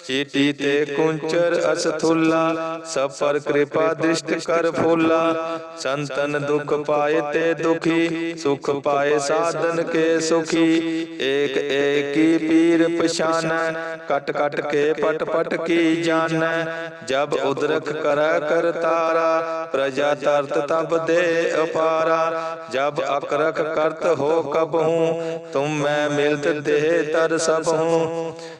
ਪਛਾਨਤ ਚੀਟੀ ਤੇ ਕੁੰਚਰ ਅਸਥੁੱਲਾ ਸਭ ਪਰ ਕਿਰਪਾ ਦ੍ਰਿਸ਼ਟ ਕਰ ਫੁੱਲਾ ਸੰਤਨ ਦੁਖ ਪਾਏ ਤੇ ਦੁਖੀ ਸੁਖ ਪਾਏ ਸਾਧਨ ਕੇ ਸੁਖੀ ਏਕ ਏਕੀ ਪੀਰ ਪਛਾਨੈ ਕਟ ਕਟ ਕੇ ਪਟ ਪਟ ਕੀ ਜਾਣੈ ਜਬ ਉਦਰਖ ਕਰੈ ਕਰਤਾਰਾ ਪ੍ਰਜਾ ਤਰਤ ਤਬ ਦੇ ਅਪਾਰਾ ਜਬ ਅਕਰਖ ਕਰਤ ਹੋ ਕਬ ਹੂੰ ਤੁਮ ਮੈਂ ਮਿਲਤ ਦੇਹ ਤਰ ਸਭ ਹੂੰ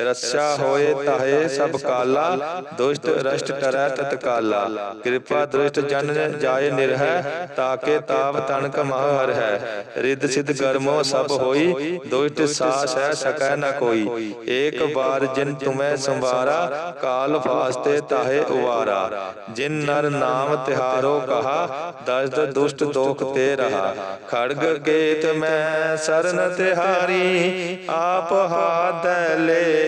ਰੱਛਾ ਹੋਏ ਤਾਹੇ ਸਭ ਕਾਲਾ, ਦੁਸ਼ਟ ਰਸ਼ਟ ਟਰੈ ਤਤਕਾਲਾ ਕਿਰਪਾ ਦ੍ਰਿਸ਼ਟ ਜਨ ਜਾਏ ਨਿਰਹਿ, ਤਾਕੇ ਤਾਪ ਤਨਕ ਮਹ ਹਰ ਹੈ ਰਿੱਧ ਸਿਧ ਗਰਮੋ ਸਭ ਹੋਈ, ਦੁਸ਼ਟ ਸਾਸ ਹੈ ਸਕੈ ਨ ਕੋਈ। ਏਕ ਬਾਰ ਜਿਨ ਤੁਮੈ ਸੰਵਾਰਾ, ਕਾਲ ਫਾਸਤੇ ਤਾਹੇ ਉਵਾਰਾ। ਜਿਨ ਨਰ ਨਾਮ ਤਿਹਾਰੋ ਕਹਾ ਦਸਤ ਦੁਸ਼ਟ ਦੋਖ ਤੇ ਰਹਾ। ਖੜਗ ਕੇਤ ਮੈਂ ਸਰਨ ਤਿਹਾਰੀ, ਆਪ ਹਾਥ ਲੈ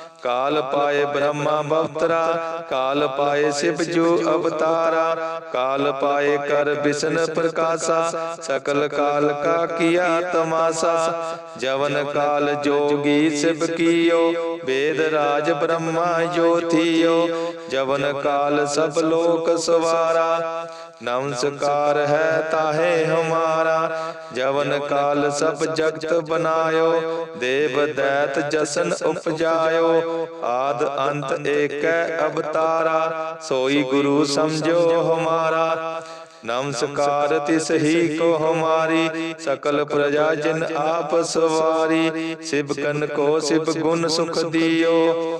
ਕਾਲ ਪਾਏ ਬ੍ਰਹਮਾ ਬਵਤਰਾ ਕਾਲ ਪਾਏ ਸਿਵ ਜੋ ਅਵਤਾਰਾ, ਕਾਲ ਪਾਏ ਕਰ ਬਿਸ਼ਨ ਪ੍ਰਕਾਸ਼ਾ, ਸਕਲ ਕਾਲ ਕਾ ਕੀਆ ਤਮਾਸਾ, ਜਵਨ ਕਾਲ ਜੋਗੀ ਸਿਵ ਕੀਓ, ਵੇਦ ਰਾਜ ਬ੍ਰਹਮਾ ਜੋਤੀਓ, ਜਵਨ ਕਾਲ ਸਭ ਲੋਕ ਸਵਾਰਾ ਨਮਸਕਾਰ ਹੈ ਤਾਹੇ ਹਮਾਰਾ, ਜਵਨ ਕਾਲ ਸਭ ਜਗਤ ਬਨਾਇਓ, ਦੇਵ ਦੈਤ ਜਸਨ ਉਪਜਾਇਓ, ਆਦ ਅੰਤ ਏਕੈ ਅਵਤਾਰਾ, ਸੋਈ ਗੁਰੂ ਸਮਝੋ ਹਮਾਰਾ। ਨਮਸਕਾਰ ਤਿਸ ਹੀ ਕੋ ਹਮਾਰੀ, ਸਕਲ ਪ੍ਰਜਾ ਜਿਨ ਆਪ ਸਵਾਰੀ ਸਿਵਕਨ ਕੋ ਸਿਵ ਗੁਣ ਸੁਖ ਦਿਓ।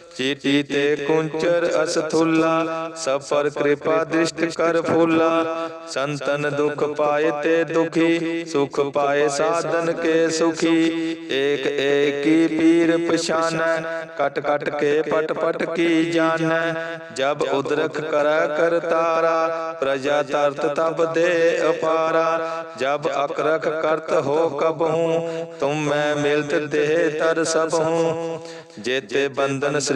ਪਛਾਨਤ ਚੀਟੀ ਤੇ ਕੁੰਚਰ ਅਸਥੁੱਲਾ ਸਭ ਪਰ ਕਿਰਪਾ ਦ੍ਰਿਸ਼ਟ ਕਰ ਫੁੱਲਾ ਸੰਤਨ ਦੁਖ ਪਾਏ ਤੇ ਦੁਖੀ ਸੁਖ ਪਾਏ ਸਾਧਨ ਕੇ ਸੁਖੀ ਏਕ ਏਕੀ ਪੀਰ ਪਛਾਨੈ ਕਟ ਕਟ ਕੇ ਪਟ ਪਟ ਕੀ ਜਾਣੈ ਜਬ ਉਦਰਖ ਕਰੈ ਕਰਤਾਰਾ ਪ੍ਰਜਾ ਤਰਤ ਤਬ ਦੇ ਅਪਾਰਾ ਜਬ ਅਕਰਖ ਕਰਤ ਹੋ ਕਬਹੂ ਤੁਮ ਮੈਂ ਮਿਲਤ ਦੇਹ ਤਰ ਸਭ ਹੂੰ ਜੇਤੇ ਬੰਧਨ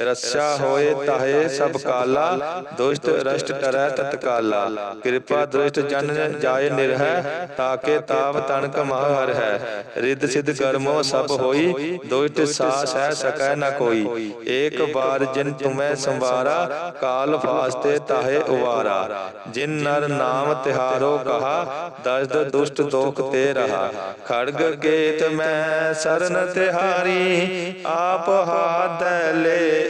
ਰੱਛਾ ਹੋਏ ਤਾਹੇ ਸਭ ਕਾਲਾ, ਦੁਸ਼ਟ ਰਸ਼ਟ ਟਰੈ ਤਤਕਾਲਾ ਕਿਰਪਾ ਦੁਸ਼ਟ ਜਨ ਜਾਏ ਨਿਰਹਿ, ਤਾਕੇ ਤਾਪ ਤਣਕ ਮਹ ਹਰ ਹੈ। ਰਿੱਧ ਸਿਧ ਕਰਮੋ ਸਭ ਹੋਈ, ਦੁਸ਼ਟ ਸਾਸ ਹੈ ਸਕੈ ਨ ਕੋਈ। ਏਕ ਬਾਰ ਜਿਨ ਤੁਮੈ ਸੰਵਾਰਾ, ਕਾਲ ਫਾਸਤੇ ਤਾਹੇ ਉਵਾਰਾ। ਜਿਨ ਨਰ ਨਾਮ ਤਿਹਾਰੋ ਕਹਾ, ਦਸਦ ਦੁਸ਼ਟ ਦੋਖ ਤੇ ਰਹਾ। ਖੜਗ ਗੇਤ ਮੈਂ ਸਰਨ ਤਿਹਾਰੀ, ਆਪ ਹਾਦੈ ਲੈ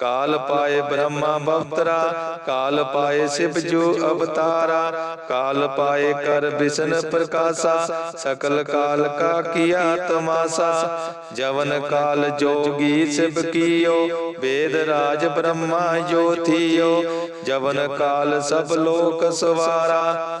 ਕਾਲ ਪਾਏ ਬ੍ਰਹਮਾ ਬਵਤਰਾ, ਕਾਲ ਪਾਏ ਸਿਵ ਜੋ ਅਵਤਾਰਾ, ਕਾਲ ਪਾਏ ਕਰ ਬਿਸ਼ਨ ਪ੍ਰਕਾਸ਼ਾ, ਸਕਲ ਕਾਲ ਕਾ ਕੀਆ ਤਮਾਸਾ, ਜਵਨ ਕਾਲ ਜੋਗੀ ਸਿਵ ਕੀਓ, ਵੇਦ ਰਾਜ ਬ੍ਰਹਮਾ ਜੋਥੀਓ ਜਵਨ ਕਾਲ ਸਭ ਲੋਕ ਸਵਾਰਾ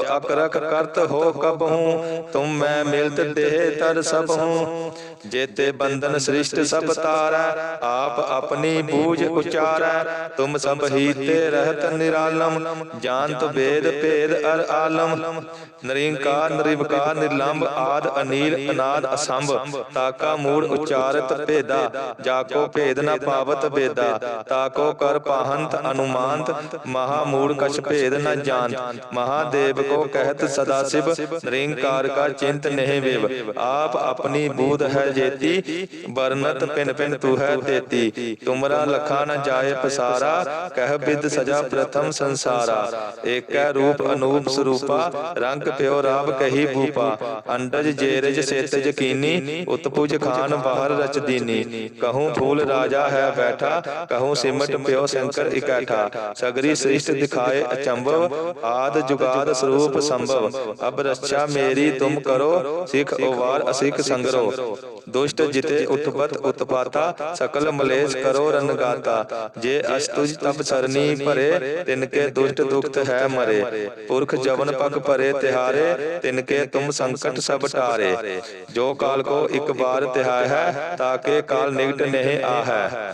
ਅਕਰਖ ਕਰਤ ਹੋ ਕਬਹੂ ਤੁਮ ਮੈਂ ਮਿਲਤ ਦੇਹ ਤਰ ਸਭ ਹੂੰ। ਜੇਤੇ ਬੰਧਨ ਸ੍ਰਿਸ਼ਟ ਸਭ ਤਾਰੈ, ਆਪ ਆਪਣੀ ਬੂਝ ਉਚਾਰੈ। ਤੁਮ ਸਭ ਹੀ ਤੇ ਰਹਿਤ ਨਿਰਾਲਮ, ਜਾਣਤ ਵੇਦ ਭੇਦ ਅਰ ਆਲਮ। ਨਰਿੰਕਾਰ, ਨਿਰਵਕਾਰ ਨਿਰਲੰਭ ਆਦ ਅਨੀਲ, ਅਨਾਦ ਅਸੰਭ, ਤਾਕਾ ਮੂੜ ਉਚਾਰਤ ਭੇਦਾ। ਜਾਕੋ ਭੇਦ ਨ ਪਾਵਤ ਬੇਦਾ ਤਾਕੋ ਕਰ ਪਾਹੰਤ ਅਨੁਮਾਨਤ। ਮਹਾ ਮੂੜ ਕਛ ਭੇਦ ਨ ਜਾਣਤ। ਮਹਾਦੇਵ ਕੋ ਕਹਿਤ ਸਦਾ ਸਿਵ ਨਿਰੰਕਾਰ ਕਾ ਚਿੰਤ ਨਹੀਂ ਵਿਵ ਆਪ ਆਪਣੀ ਬੂਧ ਹੈ ਜੇਤੀ ਬਰਨਤ ਪਿਨ ਪਿਨ ਤੂ ਹੈ ਤੇਤੀ ਤੁਮਰਾ ਲਖਾ ਨ ਜਾਏ ਪਸਾਰਾ ਕਹਿ ਬਿਦ ਸਜਾ ਪ੍ਰਥਮ ਸੰਸਾਰਾ ਏਕੈ ਰੂਪ ਅਨੂਪ ਸਰੂਪਾ ਰੰਗ ਪਿਓ ਰਾਵ ਕਹੀ ਭੂਪਾ ਅੰਡਜ ਜੇਰਜ ਸੇਤਜ ਕੀਨੀ ਉਤਪੁਜ ਖਾਨ ਬਾਹਰ ਰਚ ਦੀਨੀ ਕਹੂੰ ਫੂਲ ਰਾਜਾ ਹੈ ਬੈਠਾ ਕਹੂੰ ਸਿਮਟ ਪਿਓ ਸ਼ੰਕਰ ਇਕੈਠਾ ਸਗਰੀ ਸ੍ਰਿਸ਼ਟ ਦਿਖਾਏ ਅਚੰਭਵ ਆਦ ਜੁਗਾਦ ਸਰੂਪ ਸੰਭਵ। ਅਬ ਰੱਛਾ ਮੇਰੀ ਤੁਮ ਕਰੋ, ਸਿਖ ਉਵਾਰ ਅਸਿਖ ਸੰਗਰੋ। ਦੁਸ਼ਟ ਜਿਤੇ ਉਤਪਤ ਉਤਪਾਤਾ, ਸਕਲ ਮਲੇਸ਼ ਕਰੋ ਰਨਗਾਤਾ ਜੇ ਅਸਤੁਜ ਤਪ ਸਰਨੀ ਭਰੇ ਤਿਨ ਕੇ ਦੁਸ਼ਟ ਦੁਖਤ ਹੈ ਮਰੇ। ਪੁਰਖ ਜਵਨ ਪਗ ਭਰੇ ਤਿਹਾਰੇ ਤਿਨ ਕੇ ਤੁਮ ਸੰਕਟ ਸਭ ਟਾਰੇ। ਜੋ ਕਾਲ ਕੋ ਇੱਕ ਬਾਰ ਤਿਹਾਇ ਹੈ ਤਾਕੇ ਕਾਲ ਨਿਕਟ ਨਹੀਂ ਆਹੈ।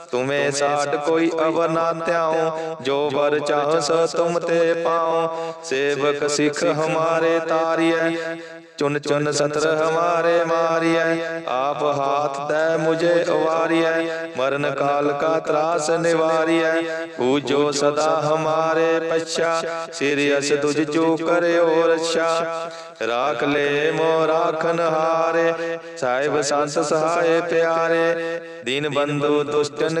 ਤੁਮੇ ਸਾਡ ਕੋਈ ਅਵਰ ਨਾ ਧਿਆਉ ਜੋ ਵਰ ਚਾਹ ਸ ਤੁਮ ਤੇ ਪਾਉ। ਸੇਵਕ ਸਿਖ ਹਮਾਰੇ ਤਾਰੀਐ ਚੁਨ ਚੁਨ ਸਤਰ ਹਮਾਰੇ ਮਾਰੀਐ। ਆਪ ਹਾਥ ਦੈ ਮੁਝੇ ਉਵਾਰੀਐ ਮਰਨ ਕਾਲ ਕਾ ਤਰਾਸ ਨਿਵਾਰੀਐ। ਹੂ ਜੋ ਸਦਾ ਹਮਾਰੇ ਪਛਾ। ਸਿਰਿ ਅਸ ਤੁਝ ਜੋ ਕਰਿਓ ਰੱਛਾ ਰਾਖ ਲੈ ਮੋ ਰਾਖਨ ਹਾਰੇ। ਸਾਹਿਬ ਸੰਤ ਸਹਾਏ ਪਿਆਰੇ। ਦੀਨ ਬੰਧੂ ਦੁਸ਼ਟਨ दुष्टन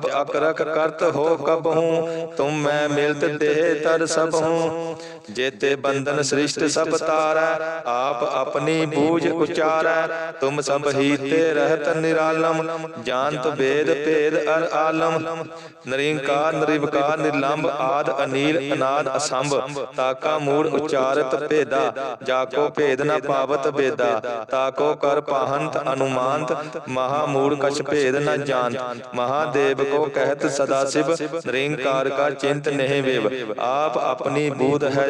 जब अकरक करत हो कब हूँ तुम मैं मिलत दे तर सब हूँ ਜੇਤੇ ਬੰਧਨ ਸ੍ਰਿਸ਼ਟ ਸਭ ਤਾਰੈ, ਆਪ ਆਪਣੀ ਬੂਝ ਉਚਾਰੈ, ਤੁਮ ਸਭ ਹੀਤੇ ਰਹਤ ਨਿਰਾਲਮ, ਜਾਣਤ ਵੇਦ ਭੇਦ ਅਰ ਆਲਮ। ਨਿਰੰਕਾਰ, ਨਿਰਵਿਕਾਰ ਨਿਰਲੰਭ ਆਦ ਅਨੀਲ ਅਨਾਦ ਅਸੰਭ, ਤਾਕਾ ਮੂੜ ਉਚਾਰਤ ਭੇਦਾ ਜਾ ਕੋ ਭੇਦ ਨ ਪਾਵਤ ਬੇਦਾ, ਤਾਕੋ ਕਰ ਪਾਹੰਤ ਅਨੁਮਾਨਤ, ਮਹਾ ਮੂੜ ਕਛ ਭੇਦ ਨ ਜਾਣਤ। ਮਹਾਦੇਵ ਕੋ ਕਹਿਤ ਸਦਾ ਸਿਵ, ਨਿਰੰਕਾਰ ਕਾ ਚਿੰਤ ਨਹੀਂ ਵੇਵ। ਆਪ ਆਪਣੀ ਬੂਧ ਹੈ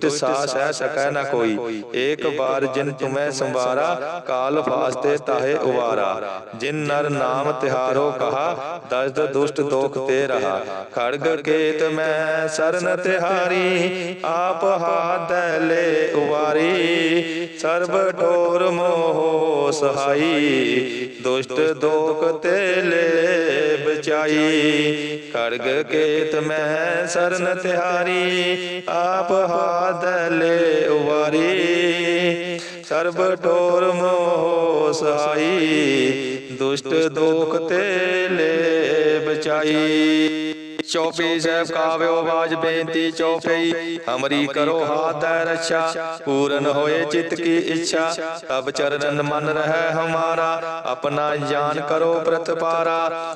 तुझ सास है सकै न कोई एक बार जिन तुम्हें संवारा काल फास्ते ताहे उबारा जिन नर नाम तिहारो कहा दर्द दुष्ट दोख ते रहा खड़ग केत मैं शरण तिहारी आप हाथ ले उबारी सर्व ठोर मोह सहाई दुष्ट दोख ते ले ਬਚਾਈ ਖੜਗ ਕੇਤ ਮੈਂ ਸਰਨ ਤਿਹਾਰੀ, ਆਪ ਹਾਦ ਲੈ ਉਵਾਰੀ। ਸਰਬ ਠੋਰ ਮੋਹ ਸਹਾਈ, ਦੁਸ਼ਟ ਦੋਖ ਤੇ ਲੈ ਬਚਾਈ। ਚੌਪੀ ਸਾਹਿਬ ਕਾਵਿਓ ਬਾਜ ਬੇਨਤੀ ਚੌਪਈ ਹਮਰੀ ਕਰੋ ਹਾਥ ਹੈ ਪੂਰਨ ਹੋਏ ਚਿਤ ਕੀ ਇੱਛਾ। ਤਬ ਚਰਨ ਮਨ ਰਹਿ ਹਮਾਰਾ, ਆਪਣਾ ਜਾਨ ਕਰੋ ਪ੍ਰਤਪਾਰਾ।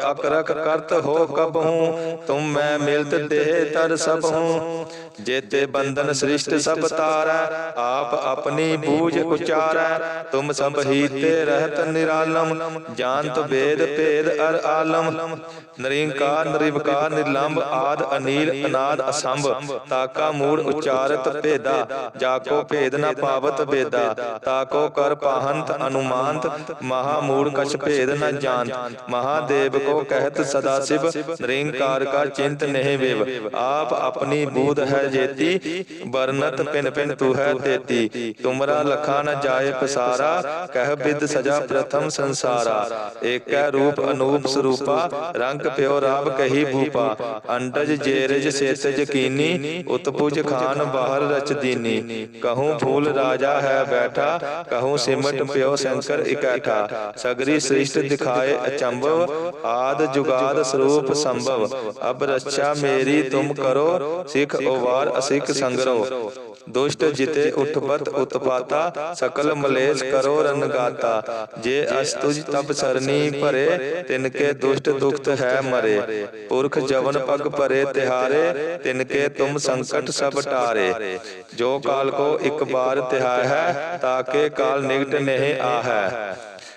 ਅਕਰਕ ਕਰਤ ਹੋ ਕਬਹੂ ਤੁਮ ਮੈਂ ਮਿਲਤ ਦੇ ਤਰ ਸਭ ਹੂੰ। ਜੇਤੇ ਬੰਧਨ ਸ੍ਰਿਸ਼ਟ ਸਭ ਤਾਰੈ, ਆਪ ਆਪਣੀ ਬੂਝ ਉਚਾਰੈ ਤੁਮ ਸਭ ਹੀ ਰਹਿਤ ਨਿਰਾਲਮ, ਜਾਣਤ ਵੇਦ ਭੇਦ ਅਰ ਆਲਮ। ਨਰਿੰਕਾਰ ਨਿਰਵਕਾਰ ਨਿਰਲੰਭ ਆਦ ਅਨੀਲ ਅਨਾਦ ਅਸੰਭ, ਤਾਕਾ ਮੂੜ ਉਚਾਰਤ ਭੇਦਾ, ਜਾਕੋ ਭੇਦ ਨ ਪਾਵਤ ਬੇਦਾ, ਤਾਕੋ ਕਰ ਪਾਹੰਤ ਅਨੁਮਾਨਤ, ਮਹਾ ਮੂੜ ਕਛ ਭੇਦ ਨ ਜਾਣਤ। ਮਹਾਦੇਵ ਕੋ ਕਹਿਤ ਸਦਾ ਸਿਵ ਨਿਰੰਕਾਰ ਕਾ ਚਿੰਤ ਨਹਿ ਵਿਵ ਆਪ ਆਪਣੀ ਬੂਧ ਹੈ ਜੇਤੀ ਬਰਨਤ ਪਿਨ ਪਿਨ ਤੂ ਹੈ ਤੇਤੀ ਤੁਮਰਾ ਲਖਾ ਨ ਜਾਏ ਪਸਾਰਾ ਕਹਿ ਬਿਦ ਸਜਾ ਪ੍ਰਥਮ ਸੰਸਾਰਾ ਏਕੈ ਰੂਪ ਅਨੂਪ ਸਰੂਪਾ ਰੰਗ ਪਿਓ ਰਾਵ ਕਹੀ ਭੂਪਾ ਅੰਡਜ ਜੇਰਜ ਸੇਤਜ ਕੀਨੀ ਉਤਪੁਜ ਖਾਨ ਬਾਹਰ ਰਚ ਦੀਨੀ ਕਹੂੰ ਫੂਲ ਰਾਜਾ ਹੈ ਬੈਠਾ ਕਹੂੰ ਸਿਮਟ ਪਿਓ ਸ਼ੰਕਰ ਇਕੈਠਾ ਸਗਰੀ ਸ੍ਰਿਸ਼ਟ ਦਿਖਾਏ ਅਚੰਭਵ ਆਦ ਜੁਗਾਦ ਸਰੂਪ ਸੰਭਵ। ਅਬ ਰੱਛਾ ਮੇਰੀ ਤੁਮ ਕਰੋ ਸਿਖ ਉਵਾਰ ਅਸਿਖ ਸੰਗਰੋ। ਦੁਸ਼ਟ ਜਿਤੇ ਉਠਬਤ ਉਤਪਾਤਾ ਸਕਲ ਮਲੇਸ਼ ਕਰੋ ਰਨਗਾਤਾ ਜੇ ਅਸਤੁਜ ਤਬ ਸਰਨੀ ਭਰੇ ਤਿਨ ਕੇ ਦੁਸ਼ਟ ਦੁਖਤ ਹੈ ਮਰੇ। ਪੁਰਖ ਜਵਨ ਪਗ ਭਰੇ ਤਿਹਾਰੇ ਤਿਨ ਕੇ ਤੁਮ ਸੰਕਟ ਸਭ ਟਾਰੇ। ਜੋ ਕਾਲ ਕੋ ਇੱਕ ਬਾਰ ਤਿਹਾਇ ਹੈ ਤਾਕੇ ਕਾਲ ਨਿਕਟ ਨਹੀਂ ਆਹੈ